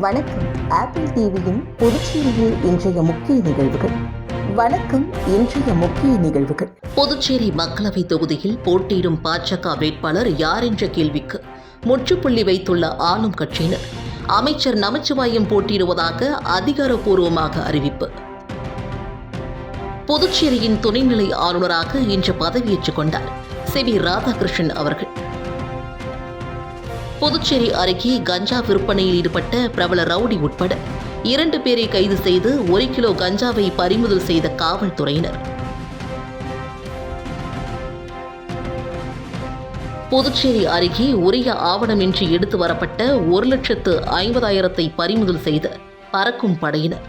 வணக்கம். ஆப்பிள் டிவியின் புதுச்சேரியில் இன்றைய முக்கிய நிகழ்வுகள். வணக்கம் இன்றைய முக்கிய நிகழ்வுகள். புதுச்சேரி மக்களவை தொகுதியில் போட்டியிடும் பாஜக வேட்பாளர் யார் என்ற கேள்விக்கு முற்றுப்புள்ளி வைத்துள்ள ஆளும் கட்சியினர். அமைச்சர் நமச்சிவாயம் போட்டியிடுவதாக அதிகாரப்பூர்வமாக அறிவிப்பு. புதுச்சேரியின் துணைநிலை ஆளுநராக இன்று பதவியேற்றுக் கொண்டார் சி வி ராதாகிருஷ்ணன் அவர்கள். புதுச்சேரி அருகே கஞ்சா விற்பனையில் ஈடுபட்ட பிரபல ரவுடி உட்பட இரண்டு பேரை கைது செய்து ஒரு கிலோ கஞ்சாவை பறிமுதல் செய்த காவல்துறையினர். புதுச்சேரி அருகே உரிய ஆவணமின்றி எடுத்து வரப்பட்ட ஒரு லட்சத்து ஐம்பதாயிரத்தை பறிமுதல் செய்த பறக்கும் படையினர்.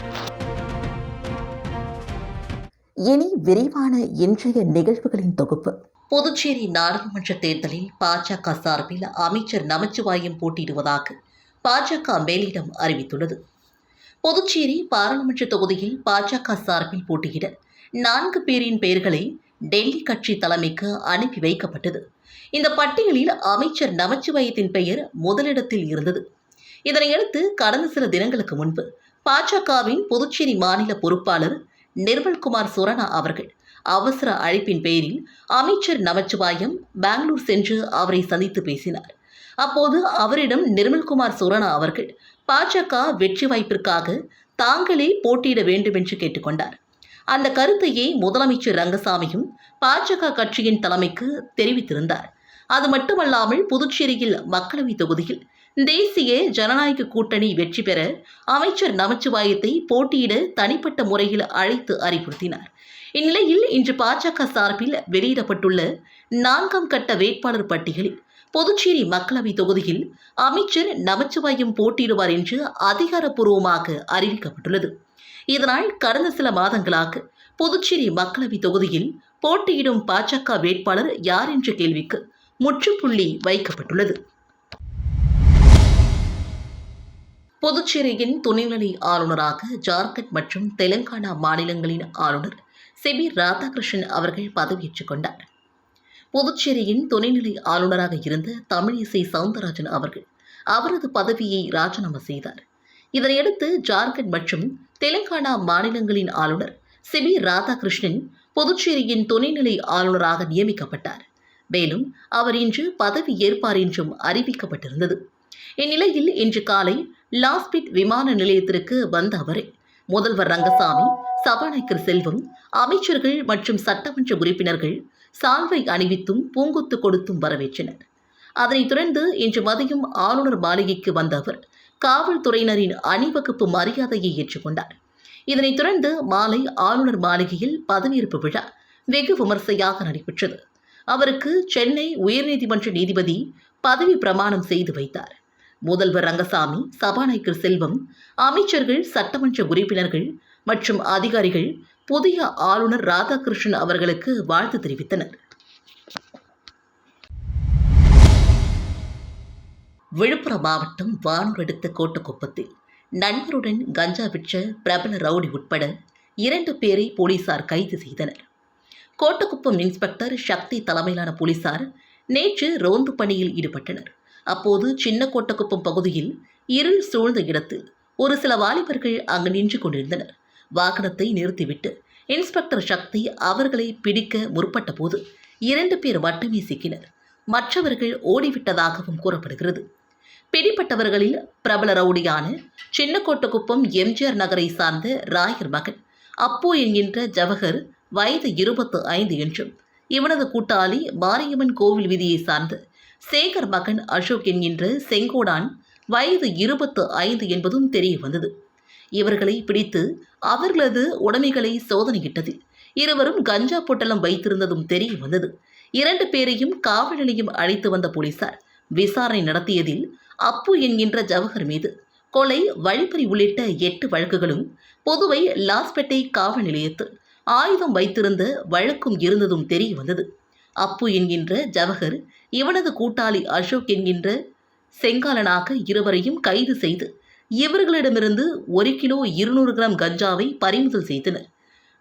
இனி விரிவான இன்றைய நிகழ்வுகளின் தொகுப்பு. புதுச்சேரி நாடாளுமன்ற தேர்தலில் பாஜக சார்பில் அமைச்சர் நமச்சிவாயம் போட்டியிடுவதாக பாஜக மேலிடம் அறிவித்துள்ளது. புதுச்சேரி பாராளுமன்ற தொகுதியில் பாஜக சார்பில் போட்டியிட நான்கு பேரின் பெயர்களை டெல்லி கட்சி தலைமைக்கு அனுப்பி வைக்கப்பட்டது. இந்த பட்டியலில் அமைச்சர் நமச்சிவாயத்தின் பெயர் முதலிடத்தில் இருந்தது. இதனையடுத்து கடந்த சில தினங்களுக்கு முன்பு பாஜகவின் புதுச்சேரி மாநில பொறுப்பாளர் நிர்மல்குமார் சுரணா அவர்கள் அவசர அழைப்பின் பேரில் அமைச்சர் நமச்சிவாயம் பெங்களூர் சென்று அவரை சந்தித்து பேசினார். அப்போது அவரிடம் நிர்மல்குமார் சுரணா அவர்கள் பாஜக வெற்றி வாய்ப்பிற்காக தாங்களே போட்டியிட வேண்டும் என்று கேட்டுக்கொண்டார். அந்த கருத்தையே முதலமைச்சர் ரங்கசாமியும் பாஜக கட்சியின் தலைமைக்கு தெரிவித்திருந்தார். அது மட்டுமல்லாமல் புதுச்சேரியில் மக்களவை தொகுதியில் தேசிய ஜனநாயக கூட்டணி வெற்றி பெற அமைச்சர் நமச்சிவாயத்தை போட்டியிட தனிப்பட்ட முறையில் அழைத்து அறிவுறுத்தினார். இந்நிலையில் இன்று பாஜக சார்பில் வெளியிடப்பட்டுள்ள நான்காம் கட்ட வேட்பாளர் பட்டியலில் புதுச்சேரி மக்களவை தொகுதியில் அமைச்சர் நமச்சிவாயம் போட்டியிடுவார் என்று அதிகாரப்பூர்வமாக அறிவிக்கப்பட்டுள்ளது. இதனால் கடந்த சில மாதங்களாக புதுச்சேரி மக்களவை தொகுதியில் போட்டியிடும் பாஜக வேட்பாளர் யார் என்ற கேள்விக்கு முற்றுப்புள்ளி வைக்கப்பட்டுள்ளது. புதுச்சேரியின் துணைநிலை ஆளுநராக ஜார்க்கண்ட் மற்றும் தெலுங்கானா மாநிலங்களின் ஆளுநர் செபி ராதாகிருஷ்ணன் அவர்கள் பதவியேற்றுக் கொண்டார். புதுச்சேரியின் துணைநிலை ஆளுநராக இருந்த தமிழிசை சவுந்தரராஜன் அவர்கள் அவரது பதவியை ராஜினாமா செய்தார். இதனையடுத்து ஜார்க்கண்ட் மற்றும் தெலுங்கானா மாநிலங்களின் ஆளுநர் செபி ராதாகிருஷ்ணன் புதுச்சேரியின் துணைநிலை ஆளுநராக நியமிக்கப்பட்டார். மேலும் அவர் இன்று பதவி ஏற்பார் என்றும் அறிவிக்கப்பட்டிருந்தது. இந்நிலையில் இன்று காலை லாஸ்பிட் விமான நிலையத்திற்கு வந்த அவரை. முதல்வர் ரங்கசாமி சபாநாயகர் செல்வம் அமைச்சர்கள் மற்றும் சட்டமன்ற உறுப்பினர்கள் சால்வை அணிவித்தும் பூங்கொத்து கொடுத்தும் வரவேற்றனர். அதனைத் தொடர்ந்து இன்று மதியம் ஆளுநர் மாளிகைக்கு வந்த அவர் காவல்துறையினரின் அணிவகுப்பு மரியாதையை ஏற்றுக்கொண்டார். இதனைத் தொடர்ந்து மாலை ஆளுநர் மாளிகையில் பதவியேற்பு விழா வெகு விமர்சையாக நடைபெற்றது. அவருக்கு சென்னை உயர்நீதிமன்ற நீதிபதி பதவி பிரமாணம் செய்து வைத்தார். முதல்வர் ரங்கசாமி சபாநாயகர் செல்வம் அமைச்சர்கள் சட்டமன்ற உறுப்பினர்கள் மற்றும் அதிகாரிகள் புதிய ஆளுநர் ராதாகிருஷ்ணன் அவர்களுக்கு வாழ்த்து தெரிவித்தனர். விழுப்புரம் மாவட்டம் வானூர் எடுத்த கோட்டக்குப்பத்தில் நண்பருடன் கஞ்சா விற்ற பிரபல ரவுடி உட்பட இரண்டு பேரை போலீசார் கைது செய்தனர். கோட்டக்குப்பம் இன்ஸ்பெக்டர் சக்தி தலைமையிலான போலீசார் நேற்று ரோந்து பணியில் ஈடுபட்டனர். அப்போது சின்ன கோட்டக்குப்பம் பகுதியில் இருள் சூழ்ந்த இடத்தில் ஒரு சில வாலிபர்கள் அங்கு நின்று கொண்டிருந்தனர். வாகனத்தை நிறுத்திவிட்டு இன்ஸ்பெக்டர் சக்தி அவர்களை பிடிக்க முற்பட்ட போது இரண்டு பேர் மட்டுமே சிக்கினர். மற்றவர்கள் ஓடிவிட்டதாகவும் கூறப்படுகிறது. பிடிப்பட்டவர்களில் பிரபல ரவுடியான சின்னக்கோட்டக்குப்பம் எம்ஜிஆர் நகரை சார்ந்த ராயர் மகன் அப்பு என்கின்ற ஜவஹர் வயது இருபத்து ஐந்து என்றும் இவனது கூட்டாளி மாரியம்மன் கோவில் விதியை சார்ந்த சேகர் மகன் அசோக் என்கின்ற செங்கோடான் வயது இருபத்து ஐந்து என்பதும் தெரிய வந்தது. இவர்களை பிடித்து அவர்களது உடைமைகளை சோதனையிட்டது. இருவரும் கஞ்சா பொட்டலம் வைத்திருந்ததும் தெரிய வந்தது. இரண்டு பேரையும் காவல் நிலையம் அழைத்து வந்த போலீசார் விசாரணை நடத்தியதில் அப்பு என்கின்ற ஜவஹர் மீது கொலை வழிப்பறி உள்ளிட்ட எட்டு வழக்குகளும் புதுவை லாஸ்பேட்டை காவல் நிலையத்தில் ஆயுதம் வைத்திருந்த வழக்கும் இருந்ததும் தெரிய வந்தது. அப்பு என்கின்ற ஜவஹர் இவனது கூட்டாளி அசோக் என்கின்ற செங்காலனாக இருவரையும் கைது செய்து இவர்களிடமிருந்து ஒரு கிலோ இருநூறு கிராம் கஞ்சாவை பறிமுதல் செய்தனர்.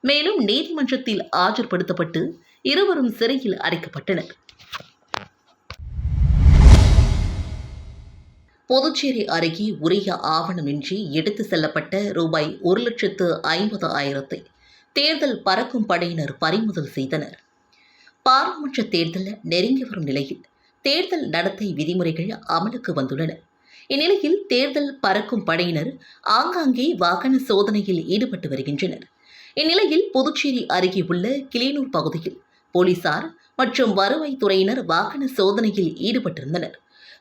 மேலும் நீதிமன்றத்தில் ஆஜர்படுத்தப்பட்டு இருவரும் சிறையில் அடைக்கப்பட்டனர். புதுச்சேரி அருகே உரிய ஆவணமின்றி எடுத்து செல்லப்பட்ட ரூபாய் ஒரு லட்சத்து ஐம்பது ஆயிரத்தை தேர்தல் பறக்கும் படையினர் பறிமுதல் செய்தனர். பாராளுமன்ற தேர்தல் நெருங்கி வரும் நிலையில் தேர்தல் நடத்தை விதிமுறைகள் அமலுக்கு வந்துள்ளன. இந்நிலையில் தேர்தல் பறக்கும் படையினர் ஆங்காங்கே வாகன சோதனையில் ஈடுபட்டு வருகின்றனர். இந்நிலையில் புதுச்சேரி அருகே உள்ள கிளியனூர் பகுதியில் போலீசார் மற்றும் வருவாய்த்துறையினர் வாகன சோதனையில் ஈடுபட்டிருந்தனர்.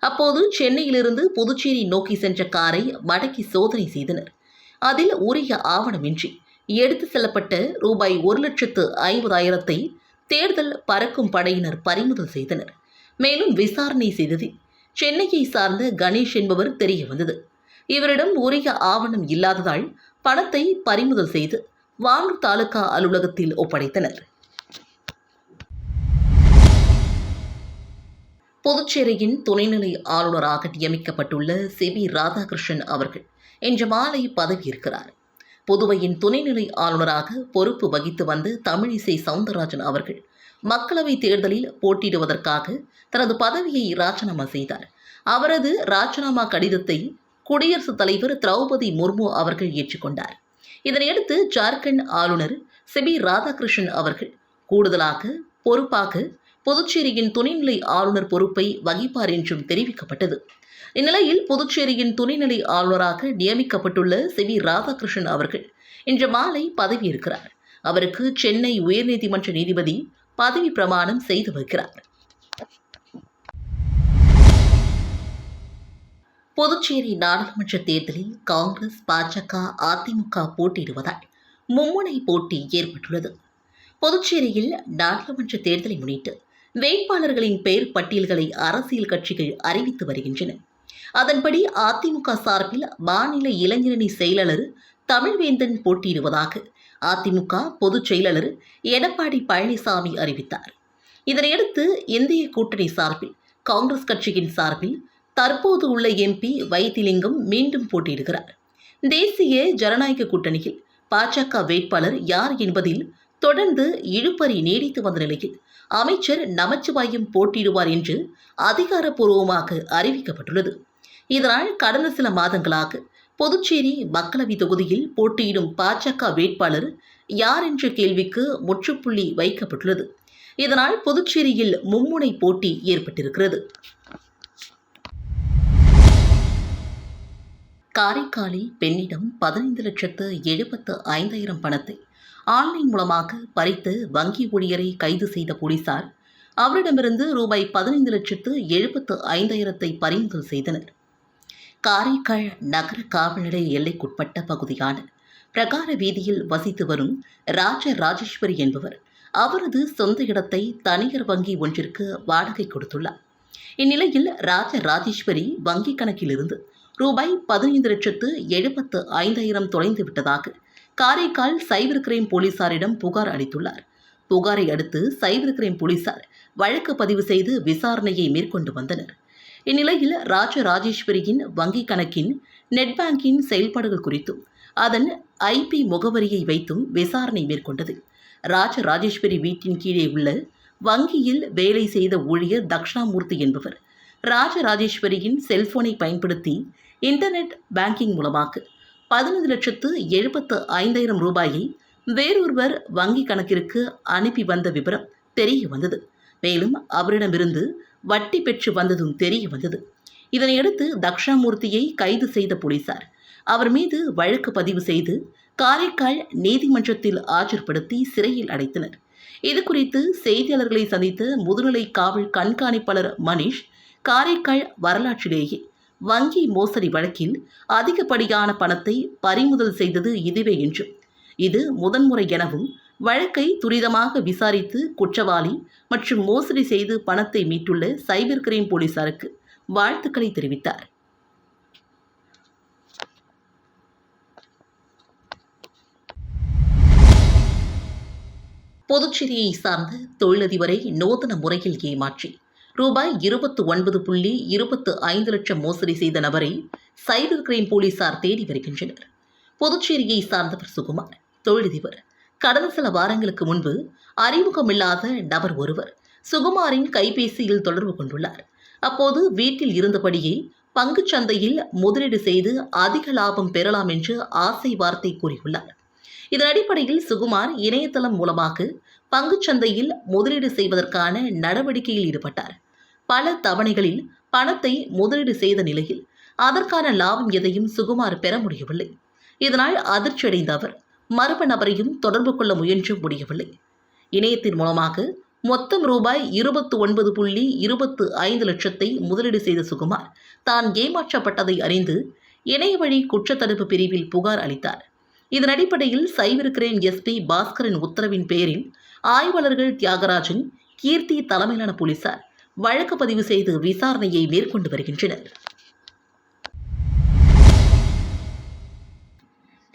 அப்போது சென்னையிலிருந்து புதுச்சேரி நோக்கி சென்ற காரை மடக்கி சோதனை செய்தனர். அதில் உரிய ஆவணமின்றி எடுத்து செல்லப்பட்ட ரூபாய் ஒரு லட்சத்து ஐம்பதாயிரத்தை தேர்தல் பறக்கும் படையினர் பறிமுதல் செய்தனர். மேலும் விசாரணை செய்ததில் சென்னையை சார்ந்த கணேஷ் என்பவர் தெரிய வந்தது. இவரிடம் உரிய ஆவணம் இல்லாததால் பணத்தை பறிமுதல் செய்து வானூர் தாலுகா அலுவலகத்தில் ஒப்படைத்தனர். புதுச்சேரியின் துணைநிலை ஆளுநராக நியமிக்கப்பட்டுள்ள சி வி ராதாகிருஷ்ணன் அவர்கள் இன்று மாலை பதவியேற்கிறார். புதுவையின் துணைநிலை ஆளுநராக பொறுப்பு வகித்து வந்த தமிழிசை சவுந்தரராஜன் அவர்கள் மக்களவைத் தேர்தலில் போட்டியிடுவதற்காக தனது பதவியை ராஜினாமா செய்தார். அவரது ராஜினாமா கடிதத்தை குடியரசுத் தலைவர் திரௌபதி முர்மு அவர்கள் ஏற்றுக்கொண்டார். இதனையடுத்து ஜார்க்கண்ட் ஆளுநர் சிபி ராதாகிருஷ்ணன் அவர்கள் கூடுதலாக பொறுப்பாக புதுச்சேரியின் துணைநிலை ஆளுநர் பொறுப்பை வகிப்பார் என்றும் தெரிவிக்கப்பட்டது. இந்நிலையில் புதுச்சேரியின் துணைநிலை ஆளுநராக நியமிக்கப்பட்டுள்ள சிவி ராதாகிருஷ்ணன் அவர்கள் இன்று மாலை பதவியேற்கிறார். அவருக்கு சென்னை உயர்நீதிமன்ற நீதிபதி பதவி பிரமாணம் செய்து வைக்கிறார் புதுச்சேரி நாடாளுமன்ற தேர்தலில் காங்கிரஸ் பாஜக அதிமுக போட்டியிடுவதால் மும்முனை போட்டி ஏற்பட்டுள்ளது. புதுச்சேரியில் நாடாளுமன்ற தேர்தலை முன்னிட்டு வேட்பாளர்களின் பெயர் பட்டியல்களை அரசியல் கட்சிகள் அறிவித்து வருகின்றன. அதன்படி அதிமுக சார்பில் மாநில இளைஞரணி செயலாளர் தமிழ்வேந்தன் போட்டியிடுவதாக அதிமுக பொதுச் செயலாளர் எடப்பாடி பழனிசாமி அறிவித்தார். இதனையடுத்து இந்திய கூட்டணி சார்பில் காங்கிரஸ் கட்சியின் சார்பில் தற்போது உள்ள எம்பி வைத்திலிங்கம் மீண்டும் போட்டியிடுகிறார். தேசிய ஜனநாயக கூட்டணியில் பாஜக வேட்பாளர் யார் என்பதில் தொடர்ந்து இழுபறி நீடித்து வந்த நிலையில் அமைச்சர் நமச்சிவாயம் போட்டியிடுவார் என்று அதிகாரப்பூர்வமாக அறிவிக்கப்பட்டுள்ளது. இதனால் கடந்த சில மாதங்களாக புதுச்சேரி மக்களவை தொகுதியில் போட்டியிடும் பாஜக வேட்பாளர் யார் என்ற கேள்விக்கு முற்றுப்புள்ளி வைக்கப்பட்டுள்ளது. இதனால் புதுச்சேரியில் மும்முனை போட்டி ஏற்பட்டிருக்கிறது. காரைக்காலில் பெண்ணிடம் பதினைந்து லட்சத்து எழுபத்து ஐந்தாயிரம் பணத்தை ஆன்லைன் மூலமாக பறித்து வங்கி ஊழியரை கைது செய்த போலீசார் அவரிடமிருந்து ரூபாய் பதினைந்து லட்சத்து எழுபத்து ஐந்தாயிரத்தை பறிமுதல் செய்தனர். காரைக்கால் நகர காவல் நிலைய எல்லைக்குட்பட்ட பகுதியான பிரகார வீதியில் வசித்து வரும் ராஜ ராஜேஸ்வரி என்பவர் அவரது சொந்த இடத்தை தனியார் வங்கி ஒன்றிற்கு வாடகை கொடுத்துள்ளார். இந்நிலையில் ராஜ ராஜேஸ்வரி வங்கி கணக்கிலிருந்து ரூபாய் பதினைந்து லட்சத்து எழுபத்து ஐந்தாயிரம் தொலைந்து விட்டதாக காரைக்கால் சைபர் கிரைம் போலீசாரிடம் புகார் அளித்துள்ளார். புகாரை அடுத்து சைபர் கிரைம் போலீசார் வழக்கு பதிவு செய்து விசாரணையை மேற்கொண்டு வந்தனர். இந்நிலையில் ராஜ ராஜேஸ்வரியின் வங்கிக் கணக்கின் நெட் பேங்கிங் செயல்பாடுகள் குறித்தும் அதன் ஐபி முகவரியை வைத்தும் விசாரணை மேற்கொண்டது. ராஜராஜேஸ்வரி வீட்டின் கீழே உள்ள வங்கியில் வேலை செய்த ஊழியர் தக்ஷணாமூர்த்தி என்பவர் ராஜராஜேஸ்வரியின் செல்போனை பயன்படுத்தி இன்டர்நெட் பேங்கிங் மூலமாக பதினைந்து லட்சத்து எழுபத்து ஐந்தாயிரம் ரூபாயை வேறொருவர் வங்கி கணக்கிற்கு அனுப்பி வந்த விவரம் தெரிய வந்தது. மேலும் அவரிடமிருந்து வட்டி பெற்று வந்ததும் தெரிய வந்தது. இதனையடுத்து தக்ஷாமூர்த்தியை கைது செய்த போலீசார் அவர் மீது வழக்கு பதிவு செய்து காரைக்கால் நீதிமன்றத்தில் ஆஜர்படுத்தி சிறையில் அடைத்தனர். இதுகுறித்து செய்தியாளர்களை சந்தித்த முதுநிலை காவல் கண்காணிப்பாளர் மணிஷ் காரைக்கால் வரலாற்றிலேயே வங்கி மோசடி வழக்கில் அதிகப்படியான பணத்தை பறிமுதல் செய்தது இதுவே என்றும் இது முதன்முறை எனவும் வழக்கை துரிதமாக விசாரித்து குற்றவாளி மற்றும் மோசடி செய்து பணத்தை மீட்டுள்ள சைபர் கிரைம் போலீசாருக்கு வாழ்த்துக்களை தெரிவித்தார். புதுச்சேரியை சார்ந்த தொழிலதிபரை நூதன முறையில் ஏமாற்றி ரூபாய் இருபத்து ஒன்பது புள்ளி இருபத்து ஐந்து லட்சம் மோசடி செய்த நபரை சைபர் கிரைம் போலீசார் தேடி வருகின்றனர். புதுச்சேரியை சார்ந்தவர் சுகுமார் தொழிலதிபர். கடந்த சில வாரங்களுக்கு முன்பு அறிமுகமில்லாத நபர் ஒருவர் சுகுமாரின் கைபேசியில் தொடர்பு கொண்டுள்ளார். அப்போது வீட்டில் இருந்தபடியே பங்குச் சந்தையில் முதலீடு செய்து அதிக லாபம் பெறலாம் என்று ஆசை வார்த்தை கூறியுள்ளார். இதன் அடிப்படையில் சுகுமார் இணையதளம் மூலமாக பங்குச் சந்தையில் முதலீடு செய்வதற்கான நடவடிக்கையில் ஈடுபட்டார். பல தவணைகளில் பணத்தை முதலீடு செய்த நிலையில் அதற்கான லாபம் எதையும் சுகுமார் பெற முடியவில்லை. இதனால் அதிர்ச்சியடைந்த அவர் மர்ம நபரையும் தொடர்பு கொள்ள முயன்றும் முடியவில்லை. இணையத்தின் மூலமாக மொத்தம் ரூபாய் இருபத்து ஒன்பது புள்ளி இருபத்து ஐந்து லட்சத்தை முதலீடு செய்த சுகுமார் தான் ஏமாற்றப்பட்டதை அறிந்து இணைய வழி குற்றத்தடுப்பு பிரிவில் புகார் அளித்தார். இதன் அடிப்படையில் சைபர் கிரைம் எஸ்பி பாஸ்கரின் உத்தரவின் பேரில் ஆய்வாளர்கள் தியாகராஜன் கீர்த்தி தலைமையிலான போலீசார் வழக்கு பதிவு செய்து விசாரணையை மேற்கொண்டு வருகின்றனர்.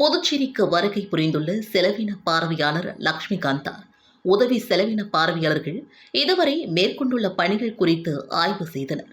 புதுச்சேரிக்கு வருகை புரிந்துள்ள செலவின பார்வையாளர் லக்ஷ்மிகாந்தா உதவி செலவின பார்வையாளர்கள் இதுவரை மேற்கொண்டுள்ள பணிகள் குறித்து ஆய்வு செய்தனர்.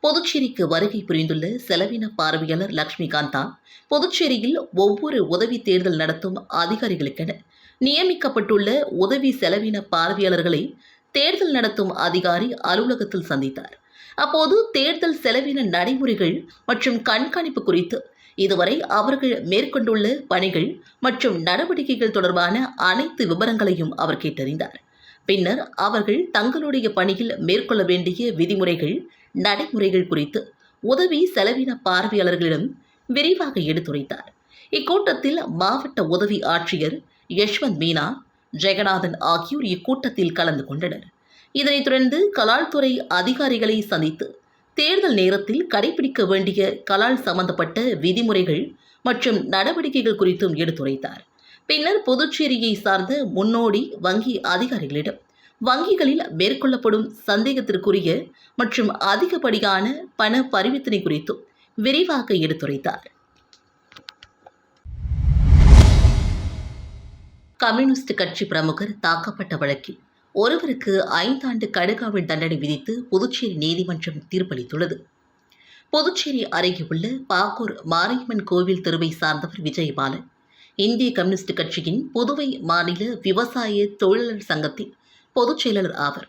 புதுச்சேரிக்கு வருகை புரிந்துள்ள செலவின பார்வையாளர் லக்ஷ்மிகாந்தா புதுச்சேரியில் ஒவ்வொரு உதவி தேர்தல் நடத்தும் அதிகாரிகளுக்கென நியமிக்கப்பட்டுள்ள உதவி செலவின பார்வையாளர்களை தேர்தல் நடத்தும் அதிகாரி அலுவலகத்தில் சந்தித்தார். அப்போது தேர்தல் செலவின நடைமுறைகள் மற்றும் கண்காணிப்பு குறித்து இதுவரை அவர்கள் மேற்கொண்டுள்ள பணிகள் மற்றும் நடவடிக்கைகள் தொடர்பான அனைத்து விவரங்களையும் அவர் கேட்டறிந்தார். பின்னர் அவர்கள் தங்களுடைய பணியில் மேற்கொள்ள வேண்டிய விதிமுறைகள் நடைமுறைகள் குறித்து உதவி செலவின பார்வையாளர்களிடம் விரிவாக எடுத்துரைத்தார். இக்கூட்டத்தில் மாவட்ட உதவி ஆட்சியர் யஷ்வந்த் மீனா ஜெகநாதன் ஆகியோர் இக்கூட்டத்தில் கலந்து கொண்டனர். இதனைத் தொடர்ந்து கலால்துறை அதிகாரிகளை சந்தித்து தேர்தல் நேரத்தில் கடைபிடிக்க வேண்டிய கலால் சம்பந்தப்பட்ட விதிமுறைகள் மற்றும் நடவடிக்கைகள் குறித்தும் எடுத்துரைத்தார். பின்னர் புதுச்சேரியை சார்ந்த முன்னோடி வங்கி அதிகாரிகளிடம் வங்கிகளில் மேற்கொள்ளப்படும் சந்தேகத்திற்குரிய மற்றும் அதிகப்படியான பண பரிவர்த்தனை குறித்தும் விரிவாக எடுத்துரைத்தார். கம்யூனிஸ்ட் கட்சி பிரமுகர் தாக்கப்பட்ட வழக்கில் ஒருவருக்கு ஐந்தாண்டு கடுகாவல் தண்டனை விதித்து புதுச்சேரி நீதிமன்றம் தீர்ப்பளித்துள்ளது. புதுச்சேரி அருகே உள்ள பாக்கூர் மாரியம்மன் கோவில் தெருவை சார்ந்தவர் விஜயபாலன். இந்திய கம்யூனிஸ்ட் கட்சியின் புதுவை மாநில விவசாய தொழிலாளர் சங்கத்தின் பொதுச் செயலாளர் ஆவர்.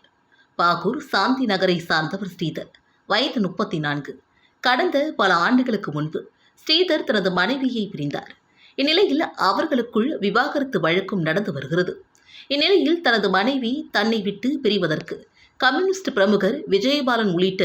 பாகூர் சாந்தி நகரை சார்ந்தவர் ஸ்ரீதர். வயது முப்பத்தி நான்கு கடந்த பல ஆண்டுகளுக்கு முன்பு ஸ்ரீதர் தனது மனைவியை பிரிந்தார். இந்நிலையில் அவர்களுக்குள் விவாகரத்து வழக்கும் நடந்து வருகிறது. இந்நிலையில் தனது மனைவி தன்னை விட்டு பிரிவதற்கு கம்யூனிஸ்ட் பிரமுகர் விஜயபாலன் உள்ளிட்ட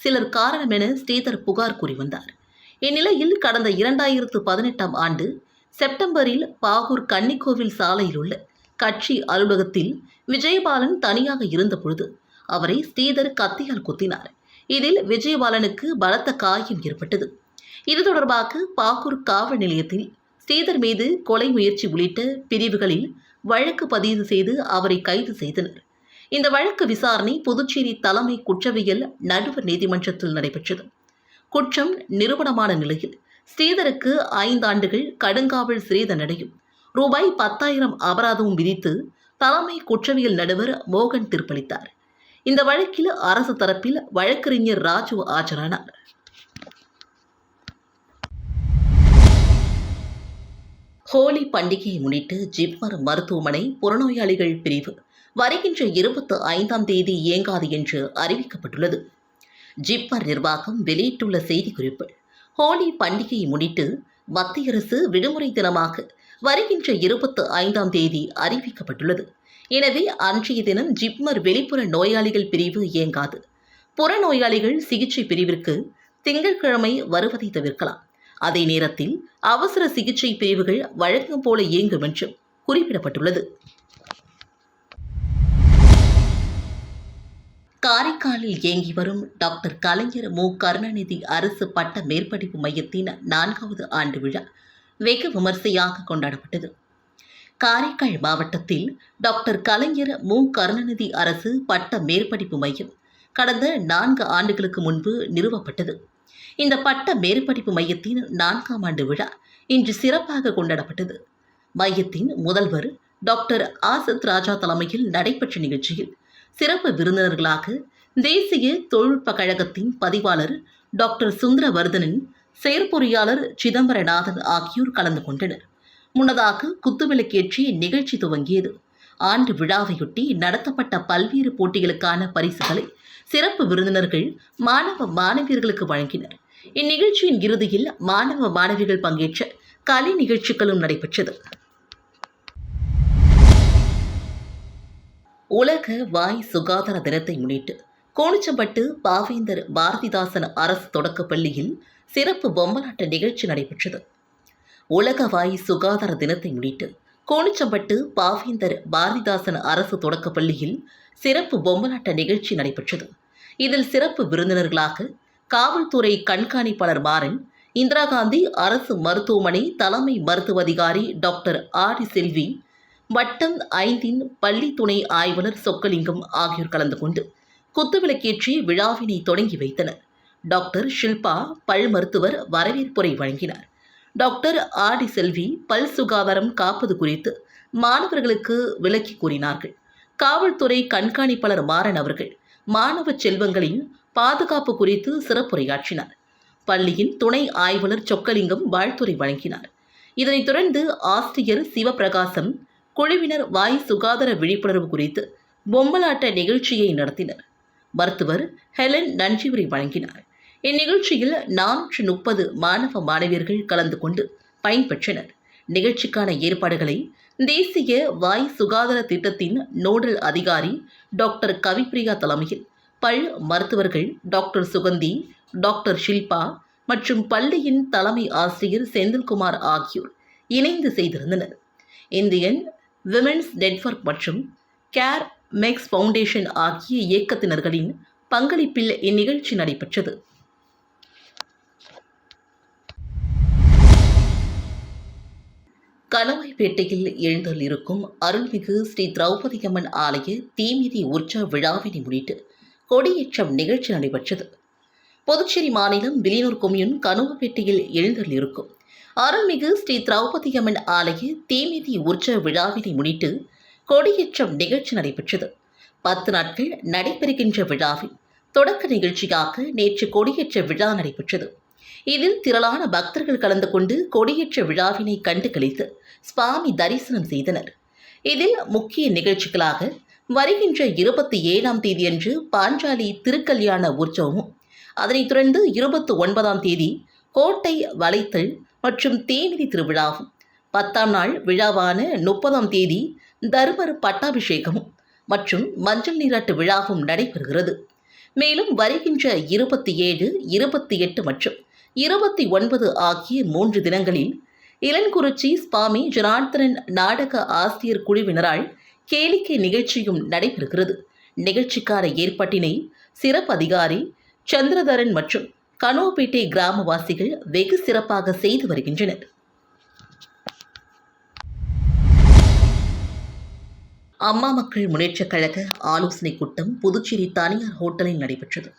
சிலர் காரணம் என ஸ்ரீதர் புகார் கூறி வந்தார். இந்நிலையில் கடந்த இரண்டாயிரத்து பதினெட்டாம் ஆண்டு செப்டம்பரில் பாகூர் கன்னிக்கோவில் சாலையில் உள்ள கட்சி அலுவலகத்தில் விஜயபாலன் தனியாக இருந்தபொழுது அவரை ஸ்ரீதர் கத்தியால் குத்தினார். இதில் விஜயபாலனுக்கு பலத்த காயம் ஏற்பட்டது. இது தொடர்பாக பாகூர் காவல் நிலையத்தில் ஸ்ரீதர் மீது கொலை முயற்சி உள்ளிட்ட பிரிவுகளில் வழக்கு பதிவு செய்து அவரை கைது செய்தனர். இந்த வழக்கு விசாரணை புதுச்சேரி தலைமை குற்றவியல் நடுவர் நீதிமன்றத்தில் நடைபெற்றது. குற்றம் நிறுவனமான நிலையில் ஸ்ரீதருக்கு ஐந்தாண்டுகள் கடுங்காவல் சிறை தண்டனையும் ரூபாய் பத்தாயிரம் அபராதமும் விதித்து தலைமை குற்றவியல் நடுவர் மோகன் தீர்ப்பளித்தார். இந்த வழக்கில் அரசு தரப்பில் வழக்கறிஞர் ராஜு ஆஜரானார். ஹோலி பண்டிகையை முன்னிட்டு ஜிப்மர் மருத்துவமனை புறநோயாளிகள் பிரிவு. வருகின்ற இருபத்தி ஐந்தாம் தேதி இயங்காது என்று அறிவிக்கப்பட்டுள்ளது. ஜிப்மர் நிர்வாகம் வெளியிட்டுள்ள செய்திக்குறிப்பு. ஹோலி பண்டிகையை முன்னிட்டு மத்திய அரசு விடுமுறை தினமாக வருகின்ற இருபத்தி ஐந்தாம் தேதி அறிவிக்கப்பட்டுள்ளது. எனவே அன்றைய தினம் ஜிப்மர் வெளிப்புற நோயாளிகள் பிரிவு இயங்காது. புறநோயாளிகள் சிகிச்சை பிரிவிற்கு திங்கட்கிழமை வருவதை தவிர்க்கலாம். அதே நேரத்தில் அவசர சிகிச்சை பிரிவுகள் வழக்கம் போல இயங்கும் என்றும் குறிப்பிடப்பட்டுள்ளது. காரைக்காலில் இயங்கி வரும் டாக்டர் கலைஞர் மு. கருணாநிதி அரசு பட்ட மேற்படிப்பு மையத்தின் நான்காவது ஆண்டு விழா வெகு விமர்சையாக கொண்டாடப்பட்டது. காரைக்கால் மாவட்டத்தில் டாக்டர் கலைஞர் மு. கருணாநிதி அரசு பட்ட மேற்படிப்பு மையம் கடந்த நான்கு ஆண்டுகளுக்கு முன்பு நிறுவப்பட்டது. இந்த பட்ட மேற்படிப்பு மையத்தின் நான்காம் ஆண்டு விழா இன்று சிறப்பாக கொண்டாடப்பட்டது. மையத்தின் முதல்வர் டாக்டர் ஆசத் ராஜா தலைமையில் நடைபெற்ற நிகழ்ச்சியில் சிறப்பு விருந்தினர்களாக தேசிய தொழில்நுட்ப கழகத்தின் பதிவாளர் டாக்டர் சுந்தரவர்தனன் செயற்பொறியாளர் சிதம்பரநாதன் ஆகியோர் கலந்து கொண்டனர். முன்னதாக குத்துவிளக்கேற்றி நிகழ்ச்சி துவங்கியது. ஆண்டு விழாவையொட்டி நடத்தப்பட்ட பல்வேறு போட்டிகளுக்கான பரிசுகளை சிறப்பு விருந்தினர்கள் மாணவ மாணவியர்களுக்கு வழங்கினர். இந்நிகழ்ச்சியின் இறுதியில் மாணவ மாணவிகள் பங்கேற்ற கலை நிகழ்ச்சிகளும் நடைபெற்றது. உலக வாய் சுகாதார தினத்தை முன்னிட்டு கோணிச்சம்பட்டு பாவேந்தர் பாரதிதாசன் அரசு தொடக்கப் பள்ளியில் சிறப்பு பொம்மலாட்ட நிகழ்ச்சி நடைபெற்றது. உலக வாய் சுகாதார தினத்தை முன்னிட்டு கோணிச்சம்பட்டு பாவேந்தர் பாரதிதாசன் அரசு தொடக்கப் பள்ளியில் சிறப்பு பொம்மலாட்ட நிகழ்ச்சி நடைபெற்றது. இதில் சிறப்பு விருந்தினர்களாக காவல்துறை கண்காணிப்பாளர் மாறன் இந்திரா காந்தி அரசு மருத்துவமனை தலைமை மருத்துவ அதிகாரி டாக்டர் ஆர் செல்வி வட்டம் ஐந்தின் பள்ளி துணை ஆய்வாளர் சொக்கலிங்கம் ஆகியோர் கலந்து கொண்டு குத்துவிளக்கேற்றி விழாவினை தொடங்கி வைத்தனர். டாக்டர் ஷில்பா பல் மருத்துவர் வரவேற்புரை வழங்கினார். டாக்டர் ஆடி செல்வி பல் சுகாதாரம் காப்பது குறித்து மாணவர்களுக்கு விளக்கி கூறினார்கள். காவல்துறை கண்காணிப்பாளர் மாறன் அவர்கள் மாணவ செல்வங்களின் பாதுகாப்பு குறித்து சிறப்புரையாற்றினார். பள்ளியின் துணை ஆய்வாளர் சொக்கலிங்கம் வாழ்த்துறை வழங்கினார். இதனைத் தொடர்ந்து ஆசிரியர் சிவபிரகாசம் குழுவினர் வாய் சுகாதார விழிப்புணர்வு குறித்து பொம்மலாட்ட நிகழ்ச்சியை நடத்தினர். மருத்துவர் ஹெலன் நன்றிவுரை வழங்கினார். இந்நிகழ்ச்சியில் நானூற்று முப்பது மாணவ மாணவியர்கள் கலந்து கொண்டு பயன்பெற்றனர். நிகழ்ச்சிக்கான ஏற்பாடுகளை தேசிய வாய் சுகாதார திட்டத்தின் நோடல் அதிகாரி டாக்டர் கவிப்பிரியா தலைமையில் பல் மருத்துவர்கள் டாக்டர் சுகந்தி டாக்டர் ஷில்பா மற்றும் பள்ளியின் தலைமை ஆசிரியர் செந்தில்குமார் ஆகியோர் இணைந்து செய்திருந்தனர். இந்தியன் விமென்ஸ் நெட்வொர்க் மற்றும் கேர் மேக்ஸ் ஃபவுண்டேஷன் ஆகிய இயக்கத்தினர்களின் பங்களிப்பில் இந்நிகழ்ச்சி நடைபெற்றது. கணவாய்பேட்டையில் எழுந்தல் இருக்கும் அருள்மிகு ஸ்ரீ திரௌபதி அம்மன் ஆலய தீமிதி உற்சவ விழாவினை முன்னிட்டு கொடியேற்றம் நிகழ்ச்சி நடைபெற்றது. புதுச்சேரி மாநிலம் விலியனூர் கொம்யூன் கனுவப்பேட்டையில் எழுந்தல் இருக்கும் அருள்மிகு ஸ்ரீ திரௌபதி அம்மன் ஆலய தீமிதி உற்சவ விழாவினை முன்னிட்டு கொடியேற்றம் நிகழ்ச்சி நடைபெற்றது. பத்து நாட்கள் நடைபெறுகின்ற விழாவில் தொடக்க நிகழ்ச்சியாக நேற்று கொடியேற்ற விழா நடைபெற்றது. இதில் திரளான பக்தர்கள் கலந்து கொண்டு கொடியேற்ற விழாவினை கண்டு கழித்து சுவாமி தரிசனம் செய்தனர். இதில் முக்கிய நிகழ்ச்சிகளாக வருகின்ற இருபத்தி ஏழாம் தேதியன்று பாஞ்சாலி திருக்கல்யாண உற்சவமும் அதனைத் தொடர்ந்து இருபத்தி ஒன்பதாம் தேதி கோட்டை வளைத்தல் மற்றும் தேனிதி திருவிழாவும் பத்தாம் நாள் விழாவான முப்பதாம் தேதி தர்மர் பட்டாபிஷேகமும் மற்றும் மஞ்சள் நீராட்டு விழாவும் நடைபெறுகிறது. மேலும் வருகின்ற இருபத்தி ஏழு இருபத்தி எட்டு மற்றும் இருபத்தி ஒன்பது ஆகிய மூன்று தினங்களில் இளன்குறிச்சி சுவாமி ஜனார்த்தனன் நாடக ஆசிரியர் குழுவினரால் கேளிக்கை நிகழ்ச்சியும் நடைபெறுகிறது. நிகழ்ச்சிக்கான ஏற்பாட்டினை சிறப்பு அதிகாரி சந்திரதரன் மற்றும் கனோபேட்டை கிராமவாசிகள் வெகு சிறப்பாக செய்து வருகின்றனர். அம்மா மக்கள் முன்னேற்றக் கழக ஆலோசனை கூட்டம் புதுச்சேரி தனியார் ஹோட்டலில் நடைபெற்றது.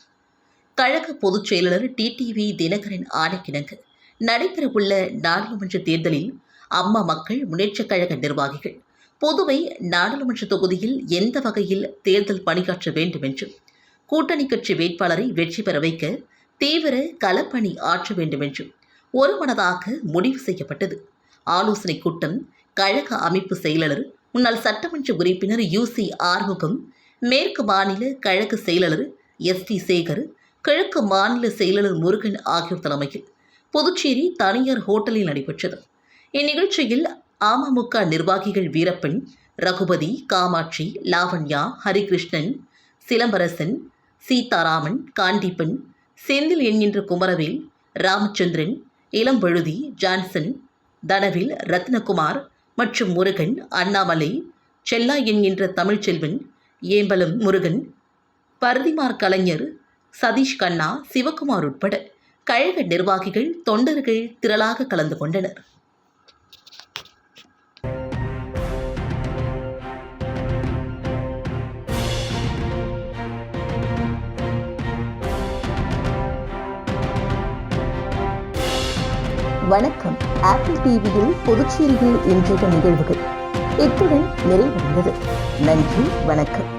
கழக பொதுச் செயலாளர் டிடிவி தினகரன் ஆணைக்கிணங்கு நடைபெறவுள்ள நாடாளுமன்ற தேர்தலில் அம்மா மக்கள் முன்னேற்றக் கழக நிர்வாகிகள் புதுவை நாடாளுமன்ற தொகுதியில் எந்த வகையில் தேர்தல் பணியாற்ற வேண்டும் என்றும் கூட்டணி கட்சி வேட்பாளரை வெற்றி பெற வைக்க தீவிர களப்பணி ஆற்ற வேண்டும் என்றும் ஒருமனதாக முடிவு செய்யப்பட்டது. ஆலோசனை கூட்டம் கழக அமைப்பு செயலாளர் முன்னாள் சட்டமன்ற உறுப்பினர் யூசி ஆறுமுகம் மேற்கு மாநில கழக செயலாளர் எஸ். டி. சேகர் கிழக்கு மாநில செயலாளர் முருகன் ஆகியோர் தலைமையில் புதுச்சேரி தனியார் ஹோட்டலில் நடைபெற்றது. இந்நிகழ்ச்சியில் அமமுக நிர்வாகிகள் வீரப்பன் ரகுபதி காமாட்சி லாவண்யா ஹரிகிருஷ்ணன் சிலம்பரசன் சீதாராமன் காண்டிப்பன் செந்தில் என்கின்ற குமரவேல் ராமச்சந்திரன் இளம்பழுதி ஜான்சன் தனவில் ரத்னகுமார் மற்றும் முருகன் அண்ணாமலை செல்லா என்கின்ற தமிழ்ச்செல்வன் ஏம்பலம் முருகன் பரதிமார் கலைஞர் சதீஷ் கண்ணா சிவகுமார் உட்பட கழக நிர்வாகிகள் தொண்டர்கள் திரளாக கலந்து கொண்டனர். வணக்கம். ஆப்பிள் டிவியில் பொதுச்சேரியில் இன்றைய நிகழ்வுகள். இத்துடன் நிறைவடைந்தது. நன்றி வணக்கம்.